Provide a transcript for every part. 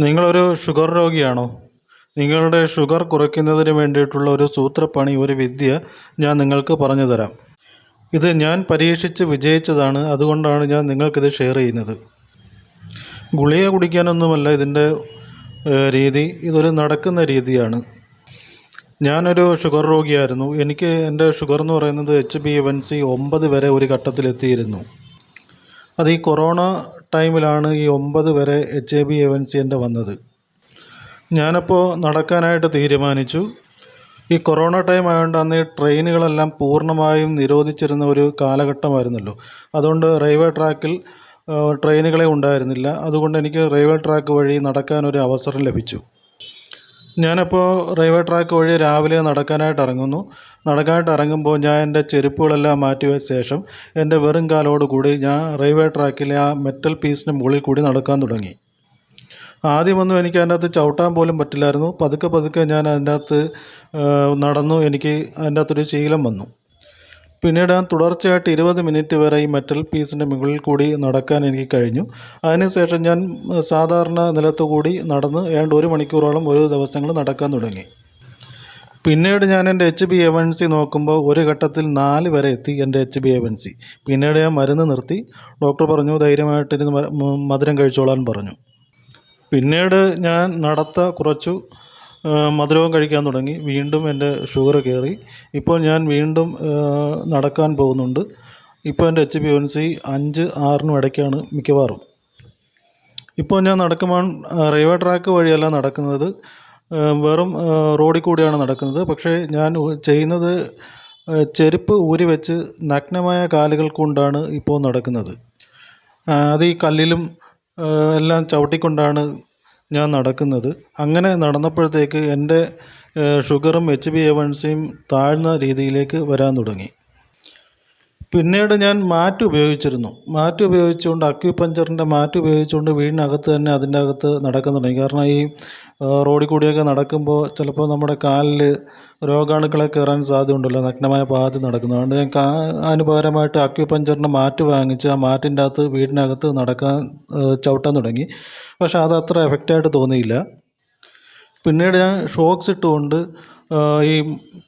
നിങ്ങളൊരു ഷുഗർ രോഗിയാണോ? നിങ്ങളുടെ ഷുഗർ കുറയ്ക്കുന്നതിന് വേണ്ടിയിട്ടുള്ള ഒരു സൂത്രപ്പണി ഒരു വിദ്യ ഞാൻ നിങ്ങൾക്ക് പറഞ്ഞു തരാം ഇത് ഞാൻ പരീക്ഷിച്ച് വിജയിച്ചതാണ് അതുകൊണ്ടാണ് ഞാൻ നിങ്ങൾക്കിത് ഷെയർ ചെയ്യുന്നത്. ഗുളിക കുടിക്കാനൊന്നുമല്ല ഇതിന്റെ രീതി ഇതൊരു നടക്കുന്ന രീതിയാണ്. ഞാനൊരു ഷുഗർ രോഗിയായിരുന്നു. എനിക്ക് എന്റെ ഷുഗർ എന്ന് പറയുന്നത് എച്ച് ബി എൻ സി ഒമ്പത് വരെ ഒരു ഘട്ടത്തിലെത്തിയിരുന്നു. അത് ഈ കൊറോണ ടൈമിലാണ് ഈ ഒമ്പത് വരെ H A B N C എന്റെ വന്നത്. ഞാനപ്പോൾ നടക്കാനായിട്ട് തീരുമാനിച്ചു. ഈ കൊറോണ ടൈം ആയതുകൊണ്ട് അന്ന് ഈ ട്രെയിനുകളെല്ലാം പൂർണമായും നിരോധിച്ചിരുന്ന ഒരു കാലഘട്ടമായിരുന്നല്ലോ. അതുകൊണ്ട് റെയിൽവേ ട്രാക്കിൽ ട്രെയിനുകളെ ഉണ്ടായിരുന്നില്ല. അതുകൊണ്ട് എനിക്ക് റെയിൽവേ ട്രാക്ക് വഴി നടക്കാനൊരു അവസരം ലഭിച്ചു. ഞാനപ്പോൾ റെയിൽവേ ട്രാക്ക് വഴി രാവിലെ നടക്കാനായിട്ട് ഇറങ്ങുന്നു. നടക്കാനായിട്ട് ഇറങ്ങുമ്പോൾ ഞാൻ എന്റെ ചെരുപ്പുകളെല്ലാം മാറ്റി വെച്ച ശേഷം എന്റെ വെറും കാലോട് കൂടി ഞാൻ റെയിൽവേ ട്രാക്കിലെ ആ മെറ്റൽ പീസിന് മുകളിൽ കൂടി നടക്കാൻ തുടങ്ങി. ആദ്യമൊന്നും എനിക്ക് അതിന്റെ അകത്ത് ചവിട്ടാൻ പോലും പറ്റില്ലായിരുന്നു. പതുക്കെ പതുക്കെ ഞാൻ അതിന്റെ അകത്ത് നടന്നു. എനിക്ക് അതിന്റെ അകത്തൊരു ശീലം വന്നു. പിന്നീട് തുടർച്ചയായിട്ട് ഇരുപത് മിനിറ്റ് വരെ ഈ മെറ്റൽ പീസിന്റെ മുകളിൽ കൂടി നടക്കാൻ എനിക്ക് കഴിഞ്ഞു. അതിനുശേഷം ഞാൻ സാധാരണ നിലത്ത് കൂടി നടന്ന് ഏതാണ്ട് ഒരു മണിക്കൂറോളം ഒരു ദിവസങ്ങൾ നടക്കാൻ തുടങ്ങി. പിന്നീട് ഞാൻ എന്റെ എച്ച് ബി എവൻ സി നോക്കുമ്പോൾ ഒരു ഘട്ടത്തിൽ നാല് വരെ എത്തി എന്റെ എച്ച് ബി എവൻ സി പിന്നീട് ഞാൻ മരുന്ന് നിർത്തി. ഡോക്ടർ പറഞ്ഞു ധൈര്യമായിട്ട് ഇരുന്ന് മ- മ- മധുരം കഴിച്ചോളാൻ പറഞ്ഞു. പിന്നീട് ഞാൻ നടത്ത കുറച്ചു മധുരവും കഴിക്കാൻ തുടങ്ങി. വീണ്ടും എന്റെ ഷുഗർ കയറി. ഇപ്പോൾ ഞാൻ വീണ്ടും നടക്കാൻ പോകുന്നുണ്ട്. ഇപ്പോൾ എന്റെ എച്ച് ബി എൻ സി അഞ്ച് ആറിനും ഇടയ്ക്കാണ് മിക്കവാറും. ഇപ്പോൾ ഞാൻ നടക്കുമ്പോൾ റെയിൽവേ ട്രാക്ക് വഴിയല്ല നടക്കുന്നത്. വെറും റോഡിൽ കൂടിയാണ് നടക്കുന്നത്. പക്ഷേ ഞാൻ ചെയ്യുന്നത് ചെരുപ്പ് ഊരി വെച്ച് നഗ്നമായ കാലുകൾ കൊണ്ടാണ് ഇപ്പോൾ നടക്കുന്നത്. അത് ഈ കല്ലിലും എല്ലാം ചവിട്ടിക്കൊണ്ടാണ് ഞാൻ നടക്കുന്നത്. അങ്ങനെ നടന്നപ്പോഴത്തേക്ക് എന്റെ ഷുഗറും എച്ച് ബി എ വൺ സിയും താഴ്ന്ന രീതിയിലേക്ക് വരാൻ തുടങ്ങി. പിന്നീട് ഞാൻ മാറ്റ് ഉപയോഗിച്ചിരുന്നു. മാറ്റ് ഉപയോഗിച്ചുകൊണ്ട് അക്യുപഞ്ചറിന്റെ മാറ്റ് ഉപയോഗിച്ചുകൊണ്ട് വീടിനകത്ത് തന്നെ അതിന്റെ അകത്ത് നടക്കാൻ തുടങ്ങി. കാരണം ഈ റോഡിൽ കൂടിയൊക്കെ നടക്കുമ്പോൾ ചിലപ്പോൾ നമ്മുടെ കാലിൽ രോഗാണുക്കളെ കയറാൻ സാധ്യതയുണ്ടല്ലോ. നഗ്നമായ പാദത്തിൽ നടക്കുന്നത് അതുകൊണ്ട് ഞാൻ കാ അനുപകരമായിട്ട് പകരമായിട്ട് അക്യുപഞ്ചറിന്റെ മാറ്റ് വാങ്ങിച്ച് ആ മാറ്റിന്റെ അകത്ത് വീടിനകത്ത് നടക്കാൻ ചവിട്ടാൻ തുടങ്ങി. പക്ഷേ അത് അത്ര എഫക്റ്റായിട്ട് തോന്നിയില്ല. പിന്നീട് ഞാൻ ഷോക്സ് ഇട്ടുകൊണ്ട് ഈ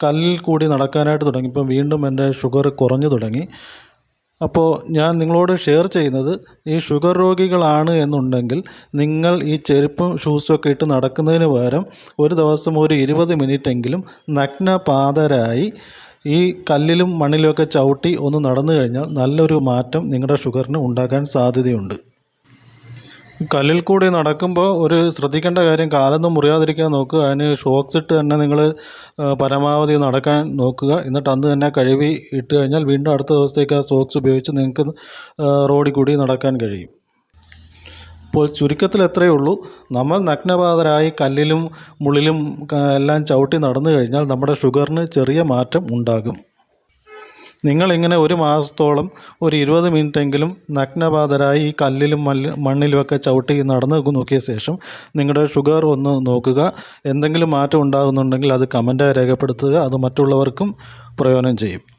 കല്ലിൽ കൂടി നടക്കാനായിട്ട് തുടങ്ങി. ഇപ്പം വീണ്ടും എന്റെ ഷുഗർ കുറഞ്ഞു തുടങ്ങി. അപ്പോൾ ഞാൻ നിങ്ങളോട് ഷെയർ ചെയ്യുന്നത് ഈ ഷുഗർ രോഗികളാണ് എന്നുണ്ടെങ്കിൽ നിങ്ങൾ ഈ ചെരുപ്പും ഷൂസും ഒക്കെ ഇട്ട് നടക്കുന്നതിന് പകരം ഒരു ദിവസം ഒരു ഇരുപത് മിനിറ്റെങ്കിലും നഗ്നപാതരായി ഈ കല്ലിലും മണ്ണിലുമൊക്കെ ചവിട്ടി ഒന്ന് നടന്നു കഴിഞ്ഞാൽ നല്ലൊരു മാറ്റം നിങ്ങളുടെ ഷുഗറിന് ഉണ്ടാക്കാൻ സാധ്യതയുണ്ട്. കല്ലിൽ കൂടി നടക്കുമ്പോൾ ഒരു ശ്രദ്ധിക്കേണ്ട കാര്യം കാലൊന്നും മുറിയാതിരിക്കാൻ നോക്കുക. അതിന് ഷോക്സ് ഇട്ട് തന്നെ നിങ്ങൾ പരമാവധി നടക്കാൻ നോക്കുക. എന്നിട്ട് അന്ന് തന്നെ കഴുകി ഇട്ട് കഴിഞ്ഞാൽ വീണ്ടും അടുത്ത ദിവസത്തേക്ക് ആ സോക്സ് ഉപയോഗിച്ച് നിങ്ങൾക്ക് റോഡിൽ കൂടി നടക്കാൻ കഴിയും. അപ്പോൾ ചുരുക്കത്തിൽ എത്രയേ ഉള്ളൂ. നമ്മൾ നഗ്നപാതരായി കല്ലിലും മുള്ളിലും എല്ലാം ചവിട്ടി നടന്നു കഴിഞ്ഞാൽ നമ്മുടെ ഷുഗറിന് ചെറിയ മാറ്റം ഉണ്ടാകും. നിങ്ങളിങ്ങനെ ഒരു മാസത്തോളം ഒരു ഇരുപത് മിനിറ്റെങ്കിലും നഗ്നപാതരായി ഈ കല്ലിലും മല്ല് മണ്ണിലുമൊക്കെ ചവിട്ടി നടന്ന് നോക്കിയ ശേഷം നിങ്ങളുടെ ഷുഗർ ഒന്ന് നോക്കുക. എന്തെങ്കിലും മാറ്റം ഉണ്ടാകുന്നുണ്ടെങ്കിൽ അത് കമന്റായി രേഖപ്പെടുത്തുക. അത് മറ്റുള്ളവർക്കും പ്രയോജനം ചെയ്യും.